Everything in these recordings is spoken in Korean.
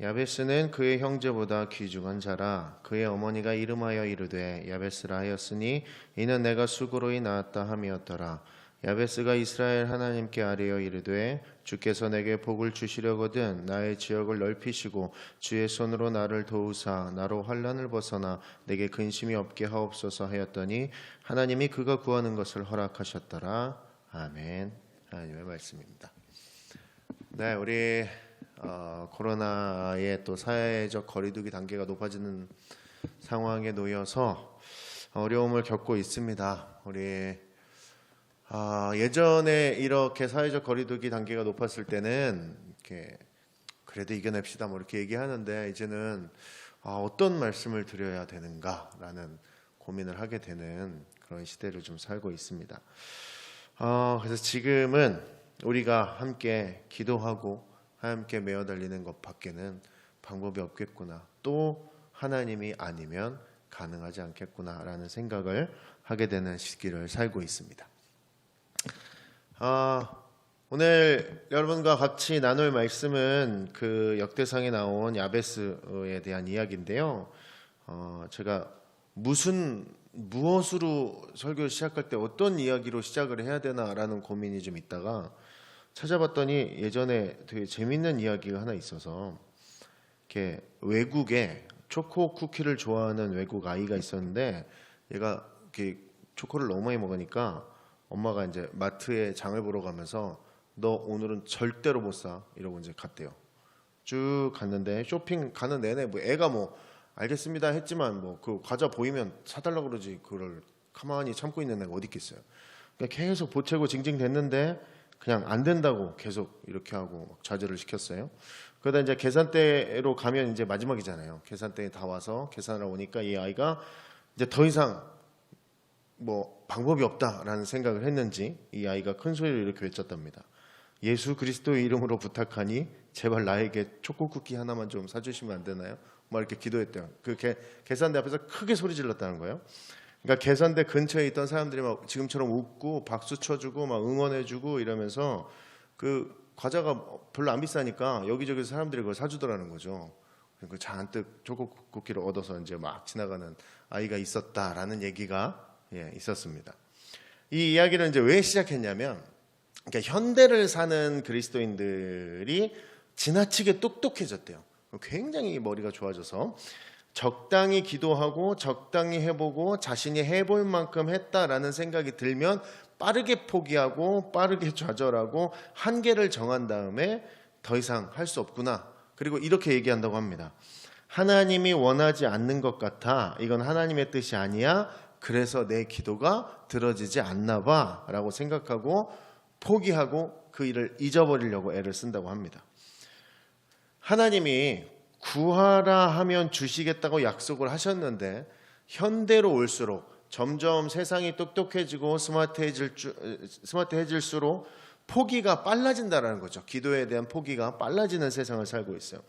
야베스는 그의 형제보다 귀중한 자라 그의 어머니가 이름하여 이르되 야베스라 하였으니 이는 내가 수고로이 낳았다 함이었더라. 야베스가 이스라엘 하나님께 아뢰어 이르되 주께서 내게 복을 주시려거든 나의 지역을 넓히시고 주의 손으로 나를 도우사 나로 환란을 벗어나 내게 근심이 없게 하옵소서 하였더니 하나님이 그가 구하는 것을 허락하셨더라. 아멘. 하나님의 말씀입니다. 네, 우리 어, 코로나의 또 사회적 거리두기 단계가 높아지는 상황에 놓여서 어려움을 겪고 있습니다. 우리 아, 예전에 이렇게 사회적 거리두기 단계가 높았을 때는 이렇게 그래도 이겨냅시다 뭐 이렇게 얘기하는데 이제는 아, 어떤 말씀을 드려야 되는가라는 고민을 하게 되는 그런 시대를 좀 살고 있습니다. 어, 그래서 지금은 우리가 함께 기도하고 함께 메어 달리는 것밖에는 방법이 없겠구나. 또 하나님이 아니면 가능하지 않겠구나라는 생각을 하게 되는 시기를 살고 있습니다. 아, 오늘 여러분과 같이 나눌 말씀은 그 역대상에 나온 야베스에 대한 이야기인데요. 어, 제가 무슨 무엇으로 설교 시작할 때 어떤 이야기로 시작을 해야 되나라는 고민이 좀 있다가 찾아봤더니 예전에 되게 재밌는 이야기가 하나 있어서 이렇게 외국에 초코 쿠키를 좋아하는 외국 아이가 있었는데 얘가 이렇게 초코를 너무 많이 먹으니까 엄마가 이제 마트에 장을 보러 가면서 너 오늘은 절대로 못 사 이러고 이제 갔대요. 쭉 갔는데 쇼핑 가는 내내 뭐 애가 뭐 알겠습니다 했지만 뭐 그 과자 보이면 사달라 고 그러지 그걸 가만히 참고 있는 애가 어디 있겠어요. 그러니까 계속 보채고 징징댔는데 그냥 안 된다고 계속 이렇게 하고 막 좌절을 시켰어요. 그러다 이제 계산대로 가면 이제 마지막이잖아요. 계산대에 다 와서 계산하러 오니까 이 아이가 이제 더 이상 뭐 방법이 없다라는 생각을 했는지 이 아이가 큰 소리로 이렇게 외쳤답니다. 예수 그리스도의 이름으로 부탁하니 제발 나에게 초코 쿠키 하나만 좀 사주시면 안 되나요? 막 이렇게 기도했대요. 그 계, 계산대 앞에서 크게 소리 질렀다는 거예요. 그러니까 계산대 근처에 있던 사람들이 막 지금처럼 웃고 박수 쳐주고 막 응원해주고 이러면서 그 과자가 별로 안 비싸니까 여기저기서 사람들이 그걸 사주더라는 거죠. 그 잔뜩 초코 쿠키를 얻어서 이제 막 지나가는 아이가 있었다라는 얘기가 예, 있었습니다. 이 이야기를 이제 왜 시작했냐면 그러니까 현대를 사는 그리스도인들이 지나치게 똑똑해졌대요. 굉장히 머리가 좋아져서 적당히 기도하고 적당히 해보고 자신이 해볼 만큼 했다라는 생각이 들면 빠르게 포기하고 빠르게 좌절하고 한계를 정한 다음에 더 이상 할 수 없구나. 그리고 이렇게 얘기한다고 합니다. 하나님이 원하지 않는 것 같아. 이건 하나님의 뜻이 아니야. 그래서 내 기도가 들어지지 않나 봐. 라고 생각하고 포기하고 그 일을 잊어버리려고 애를 쓴다고 합니다. 하나님이 구하라 하면 주시겠다고 약속을 하셨는데 현대로 올수록 점점 세상이 똑똑해지고 스마트해질 주, 스마트해질수록 포기가 빨라진다라는 거죠. 기도에 대한 포기가 빨라지는 세상을 살고 있어요.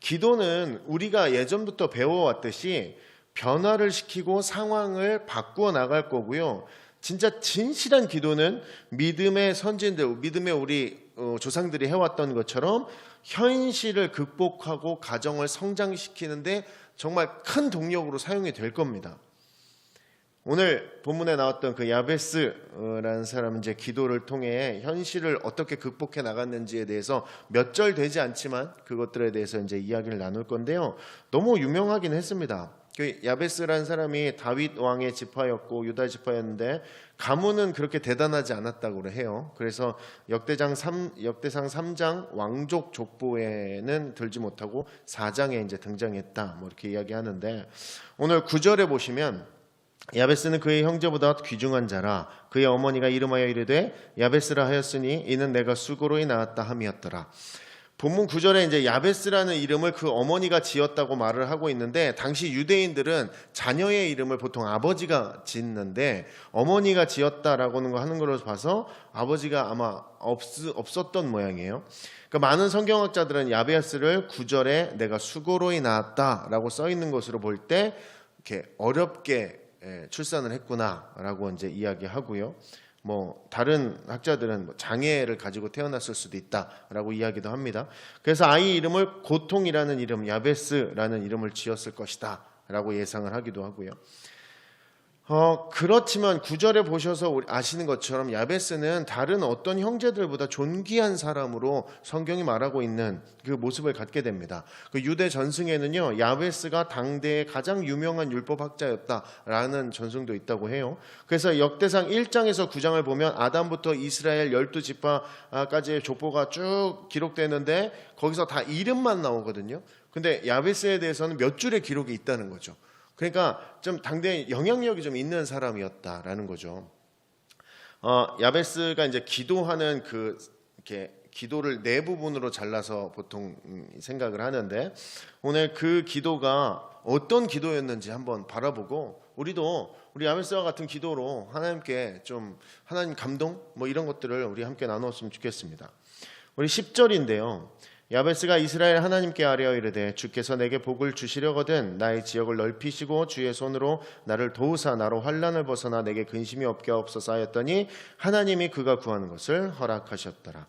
기도는 우리가 예전부터 배워왔듯이 변화를 시키고 상황을 바꾸어 나갈 거고요. 진짜 진실한 기도는 믿음의 선진들, 믿음의 우리 어, 조상들이 해왔던 것처럼 현실을 극복하고 가정을 성장시키는데 정말 큰 동력으로 사용이 될 겁니다. 오늘 본문에 나왔던 그 야베스라는 사람은 이제 기도를 통해 현실을 어떻게 극복해 나갔는지에 대해서 몇 절 되지 않지만 그것들에 대해서 이제 이야기를 나눌 건데요. 너무 유명하긴 했습니다. 그 야베스라는 사람이 다윗 왕의 지파였고 유다 지파였는데 가문은 그렇게 대단하지 않았다고 해요. 그래서 역대장 3, 역대상 3장 왕족 족보에는 들지 못하고 4장에 이제 등장했다. 뭐 이렇게 이야기하는데 오늘 9절에 보시면 야베스는 그의 형제보다 귀중한 자라 그의 어머니가 이름하여 이르되 야베스라 하였으니 이는 내가 수고로이 낳았다 함이었더라. 본문 9절에 이제 야베스라는 이름을 그 어머니가 지었다고 말을 하고 있는데 당시 유대인들은 자녀의 이름을 보통 아버지가 짓는데 어머니가 지었다라고는 거 하는 걸로 봐서 아버지가 아마 없, 없었던 모양이에요. 그러니까 많은 성경학자들은 야베스를 9절에 내가 수고로이 낳았다라고 써 있는 것으로 볼 때 이렇게 어렵게 예, 출산을 했구나라고 이제 이야기하고요. 뭐 다른 학자들은 뭐 장애를 가지고 태어났을 수도 있다라고 이야기도 합니다. 그래서 아이 이름을 고통이라는 이름, 야베스라는 이름을 지었을 것이다라고 예상을 하기도 하고요. 어, 그렇지만 구절에 보셔서 아시는 것처럼 야베스는 다른 어떤 형제들보다 존귀한 사람으로 성경이 말하고 있는 그 모습을 갖게 됩니다. 그 유대 전승에는요, 야베스가 당대의 가장 유명한 율법학자였다라는 전승도 있다고 해요. 그래서 역대상 1장에서 9장을 보면 아담부터 이스라엘 12지파까지의 족보가 쭉 기록되는데 거기서 다 이름만 나오거든요. 근데 야베스에 대해서는 몇 줄의 기록이 있다는 거죠. 그러니까 좀 당대에 영향력이 좀 있는 사람이었다라는 거죠. 어, 야베스가 이제 기도하는 그 이렇게 기도를 네 부분으로 잘라서 보통 음, 생각을 하는데 오늘 그 기도가 어떤 기도였는지 한번 바라보고 우리도 우리 야베스와 같은 기도로 하나님께 좀 하나님 감동 뭐 이런 것들을 우리 함께 나누었으면 좋겠습니다. 우리 10절인데요. 야베스가 이스라엘 하나님께 아뢰어 이르되 주께서 내게 복을 주시려거든 나의 지역을 넓히시고 주의 손으로 나를 도우사 나로 환란을 벗어나 내게 근심이 없게 하옵소서 하였더니 하나님이 그가 구하는 것을 허락하셨더라.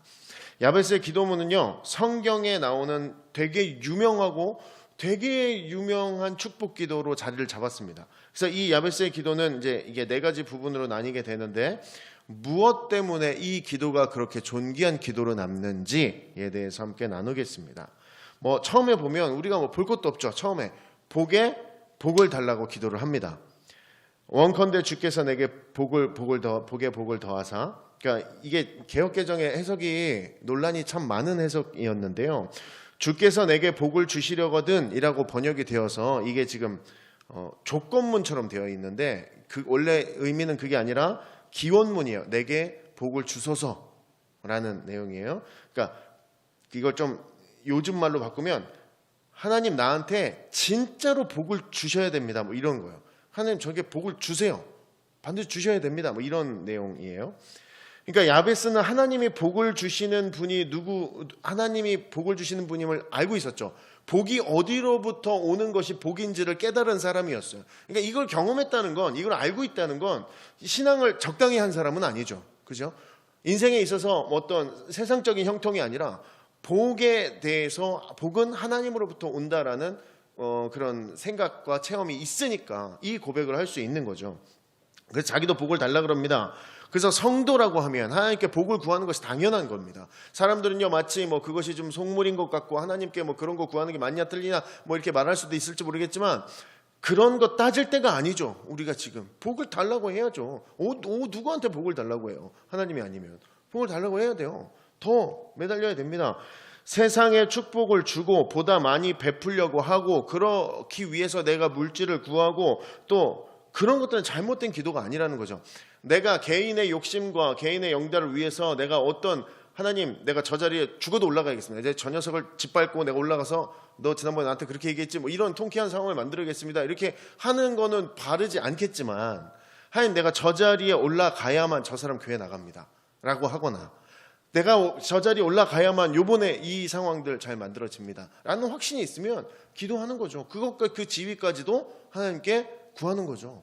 야베스의 기도문은요 성경에 나오는 되게 유명하고 되게 유명한 축복 기도로 자리를 잡았습니다. 그래서 이 야베스의 기도는 이제 이게 네 가지 부분으로 나뉘게 되는데 무엇 때문에 이 기도가 그렇게 존귀한 기도로 남는지에 대해서 함께 나누겠습니다. 뭐 처음에 보면 우리가 뭐 볼 것도 없죠. 처음에 복에 복을 달라고 기도를 합니다. 원컨대 주께서 내게 복을 복을 더 복에 복을 더하사. 그러니까 이게 개혁 개정의 해석이 논란이 참 많은 해석이었는데요. 주께서 내게 복을 주시려거든이라고 번역이 되어서 이게 지금 어, 조건문처럼 되어 있는데 그 원래 의미는 그게 아니라 기원문이에요. 내게 복을 주소서라는 내용이에요. 그러니까 이걸 좀 요즘 말로 바꾸면 하나님 나한테 진짜로 복을 주셔야 됩니다. 뭐 이런 거예요. 하나님 저게 복을 주세요. 반드시 주셔야 됩니다. 뭐 이런 내용이에요. 그러니까 야베스는 하나님이 복을 주시는 분이 누구 하나님이 복을 주시는 분임을 알고 있었죠. 복이 어디로부터 오는 것이 복인지를 깨달은 사람이었어요. 그러니까 이걸 경험했다는 건 이걸 알고 있다는 건 신앙을 적당히 한 사람은 아니죠. 그죠? 인생에 있어서 어떤 세상적인 형통이 아니라 복에 대해서 복은 하나님으로부터 온다라는 어, 그런 생각과 체험이 있으니까 이 고백을 할 수 있는 거죠. 그래서 자기도 복을 달라 그럽니다. 그래서 성도라고 하면 하나님께 복을 구하는 것이 당연한 겁니다. 사람들은요 마치 뭐 그것이 좀 속물인 것 같고 하나님께 뭐 그런 거 구하는 게 맞냐 틀리냐 뭐 이렇게 말할 수도 있을지 모르겠지만 그런 거 따질 때가 아니죠. 우리가 지금 복을 달라고 해야죠. 오, 오 누구한테 복을 달라고 해요? 하나님이 아니면 복을 달라고 해야 돼요. 더 매달려야 됩니다. 세상에 축복을 주고 보다 많이 베풀려고 하고 그러기 위해서 내가 물질을 구하고 또 그런 것들은 잘못된 기도가 아니라는 거죠. 내가 개인의 욕심과 개인의 영달을 위해서 내가 어떤 하나님 내가 저 자리에 죽어도 올라가겠습니다. 이제 저 녀석을 짓밟고 내가 올라가서 너 지난번에 나한테 그렇게 얘기했지 뭐 이런 통쾌한 상황을 만들겠습니다. 이렇게 하는 거는 바르지 않겠지만 하나님 내가 저 자리에 올라가야만 저 사람 교회 나갑니다. 라고 하거나 내가 저 자리에 올라가야만 요번에 이 상황들 잘 만들어집니다. 라는 확신이 있으면 기도하는 거죠. 그것과 그 지위까지도 하나님께 구하는 거죠.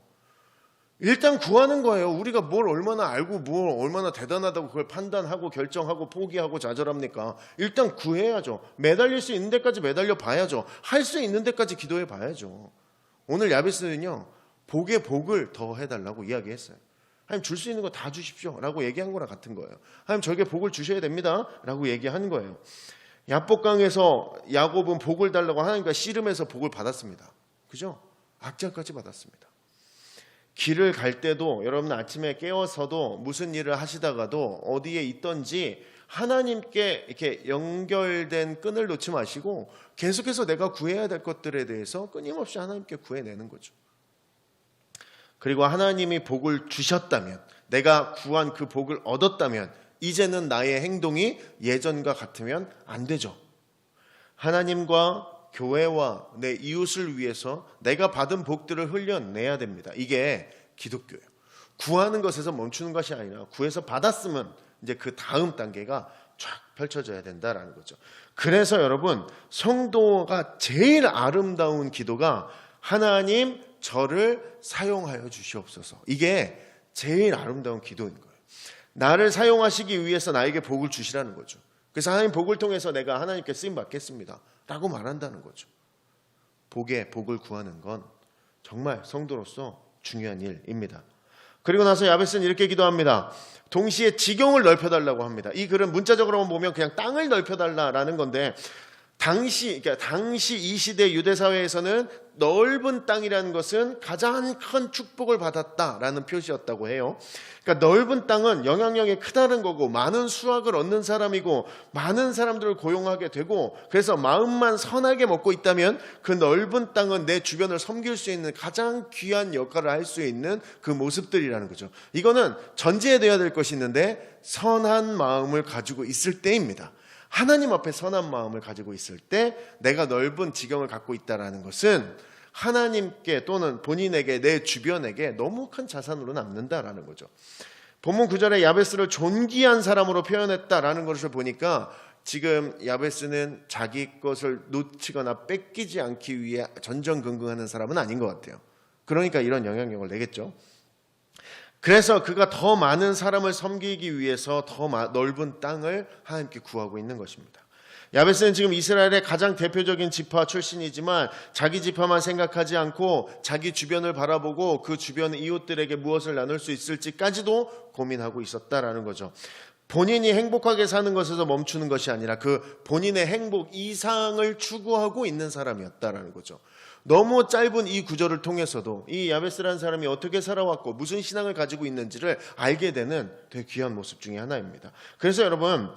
일단 구하는 거예요. 우리가 뭘 얼마나 알고 뭘 얼마나 대단하다고 그걸 판단하고 결정하고 포기하고 좌절합니까? 일단 구해야죠. 매달릴 수 있는 데까지 매달려 봐야죠. 할 수 있는 데까지 기도해 봐야죠. 오늘 야베스는요. 복에 복을 더 해달라고 이야기했어요. 하나님 줄 수 있는 거 다 주십시오. 라고 얘기한 거랑 같은 거예요. 하나님 저에게 복을 주셔야 됩니다. 라고 얘기한 거예요. 야복강에서 야곱은 복을 달라고 하나님과 씨름해서 복을 받았습니다. 그죠? 악자까지 받았습니다. 길을 갈 때도 여러분 아침에 깨어서도 무슨 일을 하시다가도 어디에 있던지 하나님께 이렇게 연결된 끈을 놓지 마시고 계속해서 내가 구해야 될 것들에 대해서 끊임없이 하나님께 구해내는 거죠. 그리고 하나님이 복을 주셨다면 내가 구한 그 복을 얻었다면 이제는 나의 행동이 예전과 같으면 안 되죠. 하나님과 교회와 내 이웃을 위해서 내가 받은 복들을 흘려내야 됩니다. 이게 기독교예요. 구하는 것에서 멈추는 것이 아니라 구해서 받았으면 이제 그 다음 단계가 쫙 펼쳐져야 된다라는 거죠. 그래서 여러분 성도가 제일 아름다운 기도가 하나님 저를 사용하여 주시옵소서. 이게 제일 아름다운 기도인 거예요. 나를 사용하시기 위해서 나에게 복을 주시라는 거죠. 그래서 하나님 복을 통해서 내가 하나님께 쓰임 받겠습니다. 라고 말한다는 거죠. 복에 복을 구하는 건 정말 성도로서 중요한 일입니다. 그리고 나서 야베스는 이렇게 기도합니다. 동시에 지경을 넓혀달라고 합니다. 이 글은 문자적으로만 보면 그냥 땅을 넓혀달라라는 건데 당시 그러니까 당시 이 시대 유대 사회에서는 넓은 땅이라는 것은 가장 큰 축복을 받았다라는 표시였다고 해요. 그러니까 넓은 땅은 영향력이 크다는 거고 많은 수확을 얻는 사람이고 많은 사람들을 고용하게 되고 그래서 마음만 선하게 먹고 있다면 그 넓은 땅은 내 주변을 섬길 수 있는 가장 귀한 역할을 할 수 있는 그 모습들이라는 거죠. 이거는 전제되어야 될 것이 있는데 선한 마음을 가지고 있을 때입니다. 하나님 앞에 선한 마음을 가지고 있을 때 내가 넓은 지경을 갖고 있다라는 것은 하나님께 또는 본인에게 내 주변에게 너무 큰 자산으로 남는다라는 거죠. 본문 9절에 야베스를 존귀한 사람으로 표현했다라는 것을 보니까 지금 야베스는 자기 것을 놓치거나 뺏기지 않기 위해 전전긍긍하는 사람은 아닌 것 같아요. 그러니까 이런 영향력을 내겠죠. 그래서 그가 더 많은 사람을 섬기기 위해서 더 넓은 땅을 하나님께 구하고 있는 것입니다. 야베스는 지금 이스라엘의 가장 대표적인 지파 출신이지만 자기 지파만 생각하지 않고 자기 주변을 바라보고 그 주변 이웃들에게 무엇을 나눌 수 있을지까지도 고민하고 있었다라는 거죠. 본인이 행복하게 사는 것에서 멈추는 것이 아니라 그 본인의 행복 이상을 추구하고 있는 사람이었다라는 거죠. 너무 짧은 이 구절을 통해서도 이 야베스라는 사람이 어떻게 살아왔고 무슨 신앙을 가지고 있는지를 알게 되는 되게 귀한 모습 중에 하나입니다. 그래서 여러분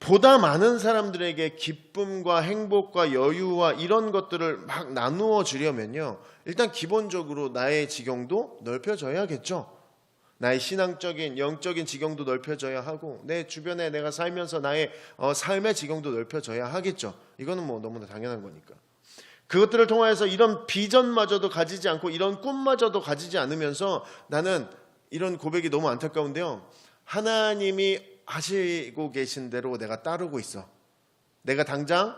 보다 많은 사람들에게 기쁨과 행복과 여유와 이런 것들을 막 나누어 주려면요. 일단 기본적으로 나의 지경도 넓혀져야겠죠. 나의 신앙적인 영적인 지경도 넓혀져야 하고 내 주변에 내가 살면서 나의 어, 삶의 지경도 넓혀져야 하겠죠. 이거는 뭐 너무나 당연한 거니까. 그것들을 통하여서 이런 비전마저도 가지지 않고 이런 꿈마저도 가지지 않으면서 나는 이런 고백이 너무 안타까운데요. 하나님이 하시고 계신 대로 내가 따르고 있어. 내가 당장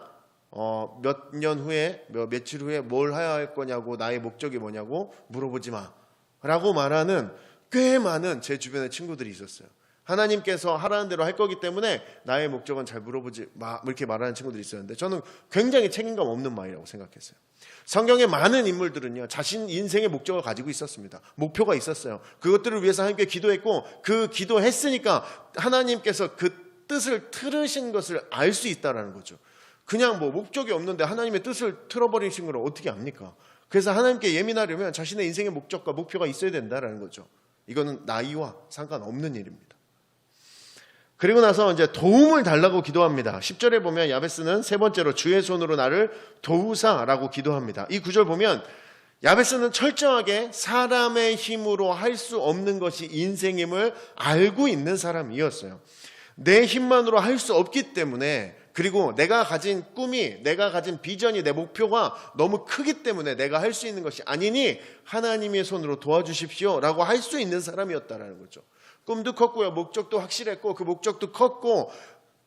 어, 몇 년 후에 몇, 며칠 후에 뭘 해야 할 거냐고 나의 목적이 뭐냐고 물어보지 마. 라고 말하는 꽤 많은 제 주변의 친구들이 있었어요. 하나님께서 하라는 대로 할 거기 때문에 나의 목적은 잘 물어보지 마뭐 이렇게 말하는 친구들이 있었는데 저는 굉장히 책임감 없는 말이라고 생각했어요. 성경의 많은 인물들은요 자신 인생의 목적을 가지고 있었습니다. 목표가 있었어요. 그것들을 위해서 하나님께 기도했고 그 기도했으니까 하나님께서 그 뜻을 틀으신 것을 알 수 있다라는 거죠. 그냥 뭐 목적이 없는데 하나님의 뜻을 틀어버리신 걸 어떻게 압니까? 그래서 하나님께 예민하려면 자신의 인생의 목적과 목표가 있어야 된다라는 거죠. 이거는 나이와 상관없는 일입니다. 그리고 나서 이제 도움을 달라고 기도합니다. 10절에 보면 야베스는 세 번째로 주의 손으로 나를 도우사라고 기도합니다. 이 구절 보면 야베스는 철저하게 사람의 힘으로 할 수 없는 것이 인생임을 알고 있는 사람이었어요. 내 힘만으로 할 수 없기 때문에 그리고 내가 가진 꿈이 내가 가진 비전이 내 목표가 너무 크기 때문에 내가 할 수 있는 것이 아니니 하나님의 손으로 도와주십시오 라고 할 수 있는 사람이었다라는 거죠. 꿈도 컸고요. 목적도 확실했고 그 목적도 컸고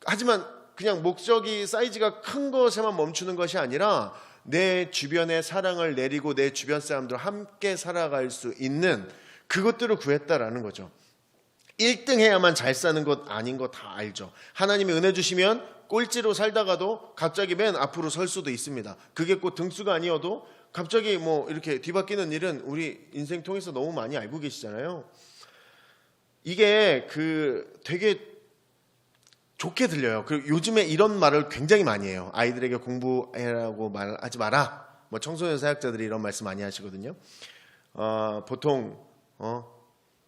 하지만 그냥 목적이 사이즈가 큰 것에만 멈추는 것이 아니라 내 주변에 사랑을 내리고 내 주변 사람들 함께 살아갈 수 있는 그것들을 구했다라는 거죠. 1등 해야만 잘 사는 것 아닌 거 다 알죠. 하나님이 은혜 주시면 꼴찌로 살다가도 갑자기 맨 앞으로 설 수도 있습니다. 그게 꼭 등수가 아니어도 갑자기 뭐 이렇게 뒤바뀌는 일은 우리 인생 통해서 너무 많이 알고 계시잖아요. 이게 그 되게 좋게 들려요. 그리고 요즘에 이런 말을 굉장히 많이 해요. 아이들에게 공부해라고 말하지 마라. 뭐 청소년 사역자들이 이런 말씀 많이 하시거든요. 어, 보통 어,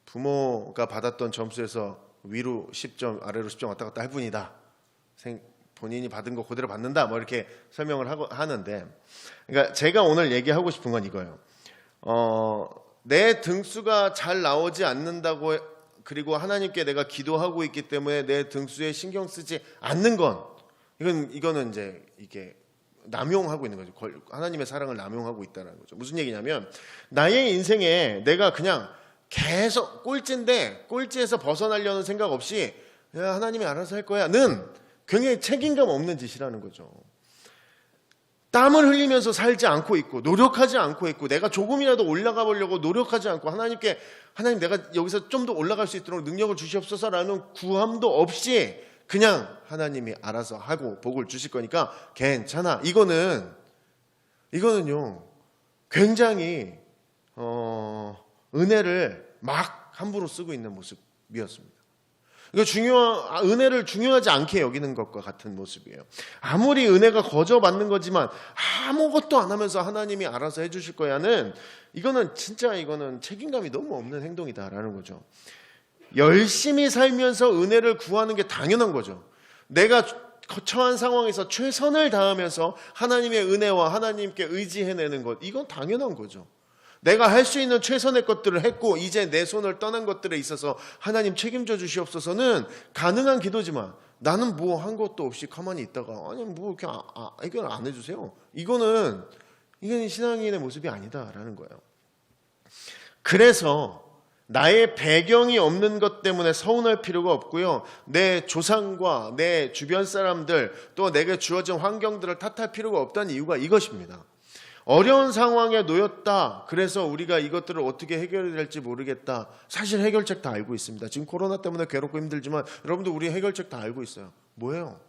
부모가 받았던 점수에서 위로 10점, 아래로 10점 왔다 갔다 할 뿐이다. 생, 본인이 받은 거 그대로 받는다. 뭐 이렇게 설명을 하고, 하는데, 그러니까 제가 오늘 얘기하고 싶은 건 이거예요. 어, 내 등수가 잘 나오지 않는다고 그리고 하나님께 내가 기도하고 있기 때문에 내 등수에 신경 쓰지 않는 건 이건 이거는 이제 이게 남용하고 있는 거죠. 하나님의 사랑을 남용하고 있다는 거죠. 무슨 얘기냐면 나의 인생에 내가 그냥 계속 꼴찌인데 꼴찌에서 벗어나려는 생각 없이 야, 하나님이 알아서 할 거야는 굉장히 책임감 없는 짓이라는 거죠. 땀을 흘리면서 살지 않고 있고 노력하지 않고 있고 내가 조금이라도 올라가 보려고 노력하지 않고 하나님께 하나님 내가 여기서 좀 더 올라갈 수 있도록 능력을 주시옵소서라는 구함도 없이 그냥 하나님이 알아서 하고 복을 주실 거니까 괜찮아. 이거는 이거는요. 굉장히 어, 은혜를 막 함부로 쓰고 있는 모습이었습니다. 이거 중요한 아, 은혜를 중요하지 않게 여기는 것과 같은 모습이에요. 아무리 은혜가 거저 받는 거지만 아무것도 안 하면서 하나님이 알아서 해 주실 거야는 이거는 진짜 이거는 책임감이 너무 없는 행동이다라는 거죠. 열심히 살면서 은혜를 구하는 게 당연한 거죠. 내가 처한 상황에서 최선을 다하면서 하나님의 은혜와 하나님께 의지해내는 것 이건 당연한 거죠. 내가 할 수 있는 최선의 것들을 했고 이제 내 손을 떠난 것들에 있어서 하나님 책임져 주시옵소서는 가능한 기도지만 나는 뭐 한 것도 없이 가만히 있다가 아니 뭐 이렇게 아, 아, 이걸 안 해주세요. 이거는 이게 신앙인의 모습이 아니다라는 거예요. 그래서 나의 배경이 없는 것 때문에 서운할 필요가 없고요. 내 조상과 내 주변 사람들 또 내게 주어진 환경들을 탓할 필요가 없다는 이유가 이것입니다. 어려운 상황에 놓였다. 그래서 우리가 이것들을 어떻게 해결해야 될지 모르겠다. 사실 해결책 다 알고 있습니다. 지금 코로나 때문에 괴롭고 힘들지만 여러분들 우리 해결책 다 알고 있어요. 뭐예요?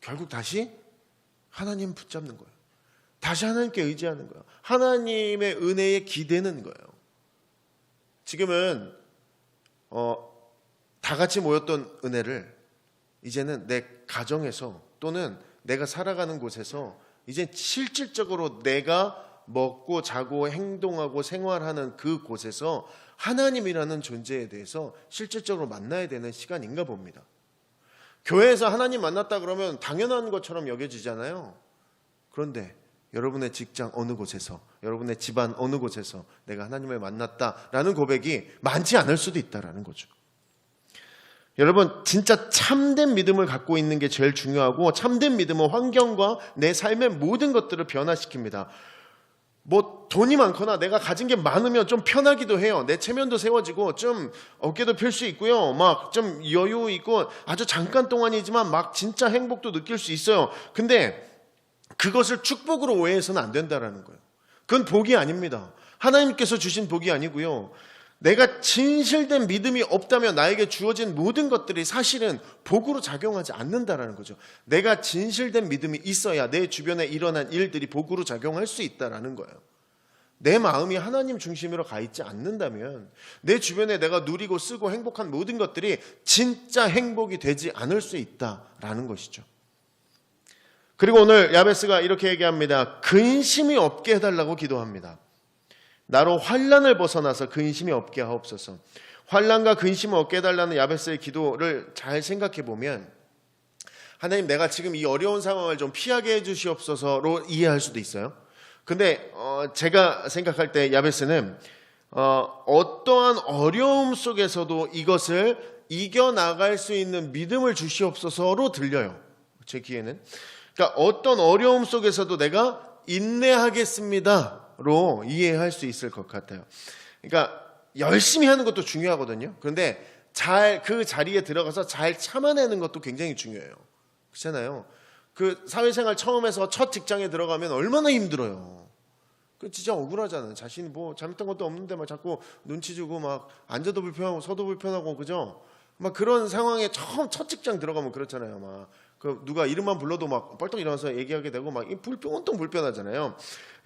결국 다시 하나님 붙잡는 거예요. 다시 하나님께 의지하는 거예요. 하나님의 은혜에 기대는 거예요. 지금은 어, 다 같이 모였던 은혜를 이제는 내 가정에서 또는 내가 살아가는 곳에서 이제 실질적으로 내가 먹고 자고 행동하고 생활하는 그 곳에서 하나님이라는 존재에 대해서 실질적으로 만나야 되는 시간인가 봅니다. 교회에서 하나님 만났다 그러면 당연한 것처럼 여겨지잖아요. 그런데 여러분의 직장 어느 곳에서, 여러분의 집안 어느 곳에서 내가 하나님을 만났다라는 고백이 많지 않을 수도 있다라는 거죠. 여러분, 진짜 참된 믿음을 갖고 있는 게 제일 중요하고, 참된 믿음은 환경과 내 삶의 모든 것들을 변화시킵니다. 뭐, 돈이 많거나 내가 가진 게 많으면 좀 편하기도 해요. 내 체면도 세워지고, 좀 어깨도 펼 수 있고요. 막 좀 여유 있고, 아주 잠깐 동안이지만 막 진짜 행복도 느낄 수 있어요. 근데 그것을 축복으로 오해해서는 안 된다라는 거예요. 그건 복이 아닙니다. 하나님께서 주신 복이 아니고요. 내가 진실된 믿음이 없다면 나에게 주어진 모든 것들이 사실은 복으로 작용하지 않는다라는 거죠. 내가 진실된 믿음이 있어야 내 주변에 일어난 일들이 복으로 작용할 수 있다라는 거예요. 내 마음이 하나님 중심으로 가 있지 않는다면 내 주변에 내가 누리고 쓰고 행복한 모든 것들이 진짜 행복이 되지 않을 수 있다라는 것이죠. 그리고 오늘 야베스가 이렇게 얘기합니다. 근심이 없게 해달라고 기도합니다. 나로 환란을 벗어나서 근심이 없게 하옵소서. 환란과 근심을 없게 해달라는 야베스의 기도를 잘 생각해 보면 하나님 내가 지금 이 어려운 상황을 좀 피하게 해주시옵소서로 이해할 수도 있어요. 근데 어 제가 생각할 때 야베스는 어 어떠한 어려움 속에서도 이것을 이겨나갈 수 있는 믿음을 주시옵소서로 들려요. 제 귀에는. 그러니까 어떤 어려움 속에서도 내가 인내하겠습니다 로 이해할 수 있을 것 같아요. 그러니까 열심히 하는 것도 중요하거든요. 그런데 잘 그 자리에 들어가서 잘 참아내는 것도 굉장히 중요해요. 그렇잖아요. 그 사회생활 처음에서 첫 직장에 들어가면 얼마나 힘들어요. 그 진짜 억울하잖아요. 자신이 뭐 잘못한 것도 없는데 막 자꾸 눈치 주고 막 앉아도 불편하고 서도 불편하고 그죠? 막 그런 상황에 처음 첫 직장 들어가면 그렇잖아요. 막 그 누가 이름만 불러도 막 뻘떡 일어나서 얘기하게 되고 막 불편 온통 불편하잖아요.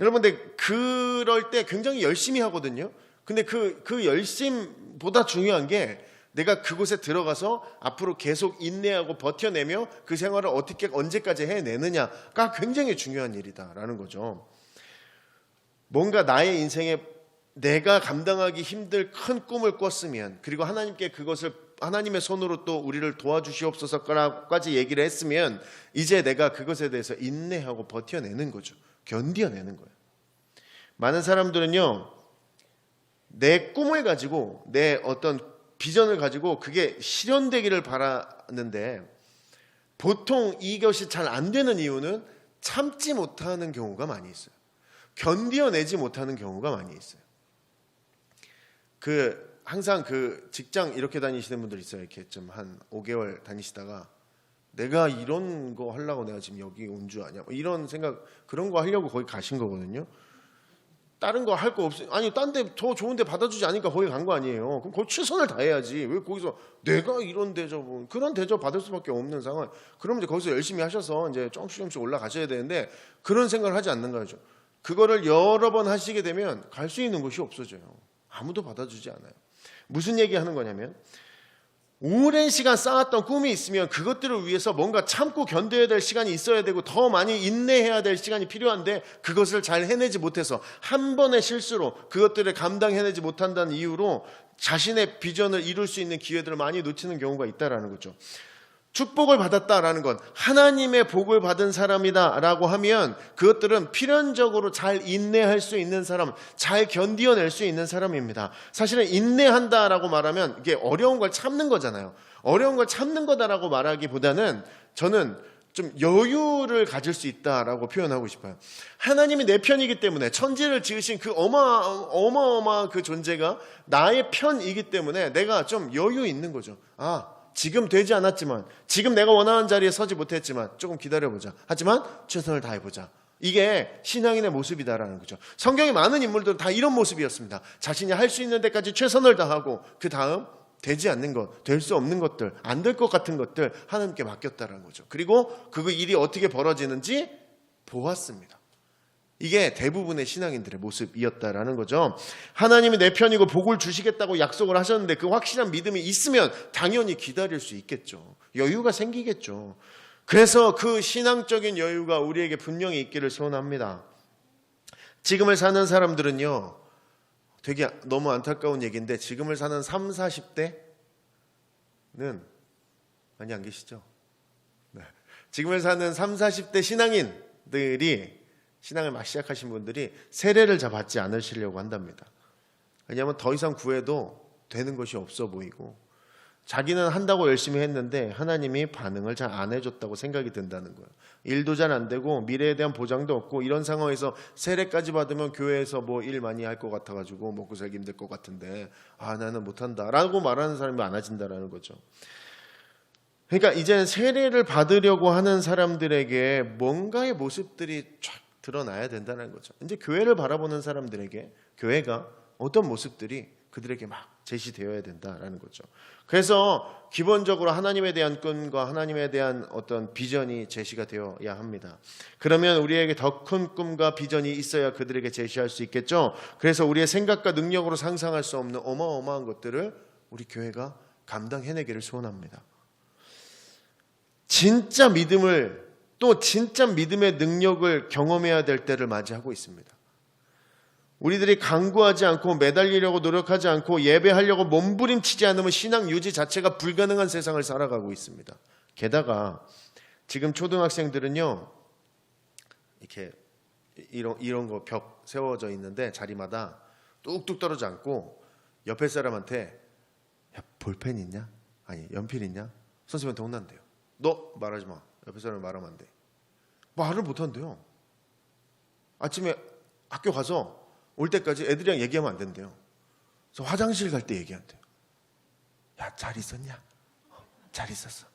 여러분들 그럴 때 굉장히 열심히 하거든요. 근데 그그 열심보다 중요한 게 내가 그곳에 들어가서 앞으로 계속 인내하고 버텨내며 그 생활을 어떻게 언제까지 해내느냐가 굉장히 중요한 일이다라는 거죠. 뭔가 나의 인생에 내가 감당하기 힘들 큰 꿈을 꿨으면 그리고 하나님께 그것을 하나님의 손으로 또 우리를 도와주시옵소서까지 얘기를 했으면 이제 내가 그것에 대해서 인내하고 버텨내는 거죠. 견뎌내는 거예요. 많은 사람들은요, 내 꿈을 가지고 내 어떤 비전을 가지고 그게 실현되기를 바라는데 보통 이것이 잘 안 되는 이유는 참지 못하는 경우가 많이 있어요. 견뎌내지 못하는 경우가 많이 있어요. 그 항상 그 직장 이렇게 다니시는 분들 있어요. 이렇게 좀 한 5개월 다니시다가 내가 이런 거 하려고 내가 지금 여기 온 줄 아냐 뭐 이런 생각 그런 거 하려고 거기 가신 거거든요. 다른 거 할 거 없, 아니, 딴 데 더 좋은 데 받아주지 않으니까 거기 간 거 아니에요. 그럼 거기 최선을 다해야지. 왜 거기서 내가 이런 대접은, 그런 대접 받을 수밖에 없는 상황. 그럼 이제 거기서 열심히 하셔서 이제 조금씩 조금씩 올라가셔야 되는데 그런 생각을 하지 않는 거죠. 그거를 여러 번 하시게 되면 갈 수 있는 곳이 없어져요. 아무도 받아주지 않아요. 무슨 얘기 하는 거냐면, 오랜 시간 쌓았던 꿈이 있으면 그것들을 위해서 뭔가 참고 견뎌야 될 시간이 있어야 되고 더 많이 인내해야 될 시간이 필요한데 그것을 잘 해내지 못해서 한 번의 실수로 그것들을 감당해내지 못한다는 이유로 자신의 비전을 이룰 수 있는 기회들을 많이 놓치는 경우가 있다라는 거죠. 축복을 받았다라는 건 하나님의 복을 받은 사람이다라고 하면 그것들은 필연적으로 잘 인내할 수 있는 사람, 잘 견디어낼 수 있는 사람입니다. 사실은 인내한다라고 말하면 이게 어려운 걸 참는 거잖아요. 어려운 걸 참는 거다라고 말하기보다는 저는 좀 여유를 가질 수 있다라고 표현하고 싶어요. 하나님이 내 편이기 때문에 천지를 지으신 그 어마 어마어마한 그 존재가 나의 편이기 때문에 내가 좀 여유 있는 거죠. 아, 지금 되지 않았지만, 지금 내가 원하는 자리에 서지 못했지만, 조금 기다려보자. 하지만 최선을 다해보자. 이게 신앙인의 모습이다라는 거죠. 성경에 많은 인물들은 다 이런 모습이었습니다. 자신이 할 수 있는 데까지 최선을 다하고, 그 다음 되지 않는 것, 될 수 없는 것들, 안 될 것 같은 것들 하나님께 맡겼다라는 거죠. 그리고 그 일이 어떻게 벌어지는지 보았습니다. 이게 대부분의 신앙인들의 모습이었다라는 거죠. 하나님이 내 편이고 복을 주시겠다고 약속을 하셨는데 그 확실한 믿음이 있으면 당연히 기다릴 수 있겠죠. 여유가 생기겠죠. 그래서 그 신앙적인 여유가 우리에게 분명히 있기를 소원합니다. 지금을 사는 사람들은요, 되게 너무 안타까운 얘기인데 지금을 사는 3, 40대는 많이 안 계시죠? 네. 지금을 사는 3, 40대 신앙인들이 신앙을 막 시작하신 분들이 세례를 잘 받지 않으시려고 한답니다. 왜냐하면 더 이상 구해도 되는 것이 없어 보이고 자기는 한다고 열심히 했는데 하나님이 반응을 잘 안 해줬다고 생각이 든다는 거예요. 일도 잘 안 되고 미래에 대한 보장도 없고 이런 상황에서 세례까지 받으면 교회에서 뭐 일 많이 할 것 같아가지고 먹고 살기 힘들 것 같은데 아 나는 못한다라고 말하는 사람이 많아진다라는 거죠. 그러니까 이제는 세례를 받으려고 하는 사람들에게 뭔가의 모습들이 쫙 드러나야 된다는 거죠. 이제 교회를 바라보는 사람들에게 교회가 어떤 모습들이 그들에게 막 제시되어야 된다라는 거죠. 그래서 기본적으로 하나님에 대한 꿈과 하나님에 대한 어떤 비전이 제시가 되어야 합니다. 그러면 우리에게 더 큰 꿈과 비전이 있어야 그들에게 제시할 수 있겠죠. 그래서 우리의 생각과 능력으로 상상할 수 없는 어마어마한 것들을 우리 교회가 감당해내기를 소원합니다. 진짜 믿음을 또 진짜 믿음의 능력을 경험해야 될 때를 맞이하고 있습니다. 우리들이 강구하지 않고 매달리려고 노력하지 않고 예배하려고 몸부림치지 않으면 신앙 유지 자체가 불가능한 세상을 살아가고 있습니다. 게다가 지금 초등학생들은요, 이렇게 이런, 이런 거 벽 세워져 있는데 자리마다 뚝뚝 떨어져 앉고 옆에 사람한테 야, 볼펜 있냐? 아니, 연필 있냐? 선생님한테 혼난대요. 너 말하지 마. 옆에 사람이 말하면 안 돼. 말을 못 한대요. 아침에 학교 가서 올 때까지 애들이랑 얘기하면 안 된대요. 그래서 화장실 갈 때 얘기한대요. 야, 잘 있었냐? 어, 잘 있었어.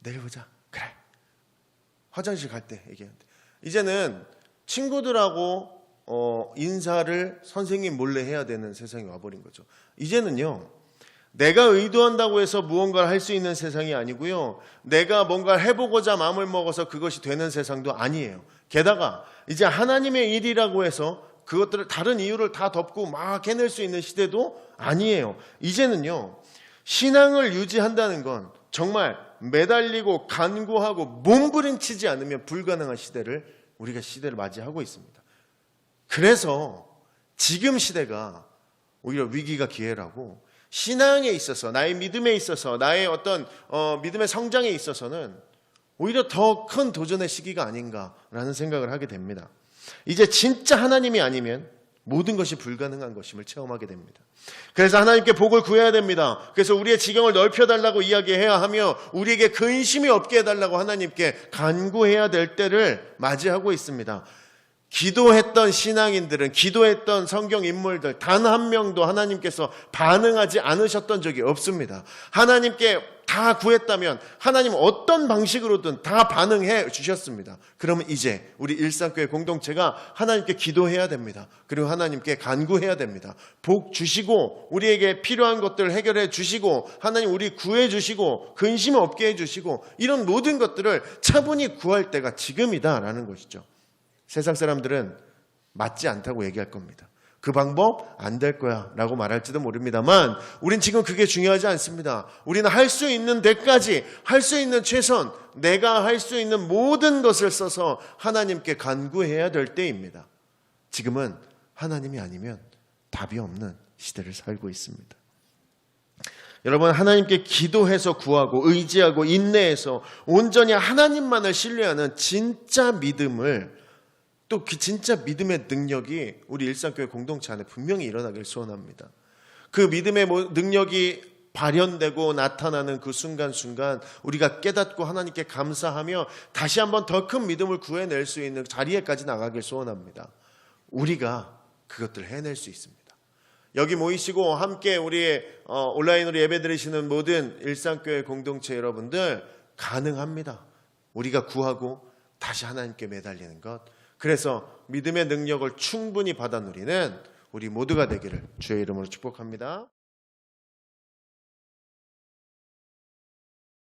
내일 보자. 그래. 화장실 갈 때 얘기한대. 이제는 친구들하고 어, 인사를 선생님 몰래 해야 되는 세상이 와버린 거죠. 이제는요, 내가 의도한다고 해서 무언가를 할 수 있는 세상이 아니고요. 내가 뭔가를 해보고자 마음을 먹어서 그것이 되는 세상도 아니에요. 게다가 이제 하나님의 일이라고 해서 그것들을 다른 이유를 다 덮고 막 해낼 수 있는 시대도 아니에요. 이제는요. 신앙을 유지한다는 건 정말 매달리고 간구하고 몸부림치지 않으면 불가능한 시대를 우리가 시대를 맞이하고 있습니다. 그래서 지금 시대가 오히려 위기가 기회라고 신앙에 있어서 나의 믿음에 있어서 나의 어떤 어, 믿음의 성장에 있어서는 오히려 더 큰 도전의 시기가 아닌가라는 생각을 하게 됩니다. 이제 진짜 하나님이 아니면 모든 것이 불가능한 것임을 체험하게 됩니다. 그래서 하나님께 복을 구해야 됩니다. 그래서 우리의 지경을 넓혀달라고 이야기해야 하며 우리에게 근심이 없게 해달라고 하나님께 간구해야 될 때를 맞이하고 있습니다. 기도했던 신앙인들은 기도했던 성경 인물들 단 한 명도 하나님께서 반응하지 않으셨던 적이 없습니다. 하나님께 다 구했다면 하나님 어떤 방식으로든 다 반응해 주셨습니다. 그러면 이제 우리 일상교회 공동체가 하나님께 기도해야 됩니다. 그리고 하나님께 간구해야 됩니다. 복 주시고 우리에게 필요한 것들 해결해 주시고 하나님 우리 구해 주시고 근심 없게 해 주시고 이런 모든 것들을 차분히 구할 때가 지금이다라는 것이죠. 세상 사람들은 맞지 않다고 얘기할 겁니다. 그 방법 안 될 거야 라고 말할지도 모릅니다만 우린 지금 그게 중요하지 않습니다. 우리는 할 수 있는 데까지 할 수 있는 최선 내가 할 수 있는 모든 것을 써서 하나님께 간구해야 될 때입니다. 지금은 하나님이 아니면 답이 없는 시대를 살고 있습니다. 여러분 하나님께 기도해서 구하고 의지하고 인내해서 온전히 하나님만을 신뢰하는 진짜 믿음을 또 그 진짜 믿음의 능력이 우리 일상교회 공동체 안에 분명히 일어나길 소원합니다. 그 믿음의 모- 능력이 발현되고 나타나는 그 순간순간 우리가 깨닫고 하나님께 감사하며 다시 한번 더 큰 믿음을 구해낼 수 있는 자리에까지 나가길 소원합니다. 우리가 그것들을 해낼 수 있습니다. 여기 모이시고 함께 우리 어, 온라인으로 예배 드리시는 모든 일상교회 공동체 여러분들 가능합니다. 우리가 구하고 다시 하나님께 매달리는 것. 그래서 믿음의 능력을 충분히 받아 누리는 우리 모두가 되기를 주의 이름으로 축복합니다.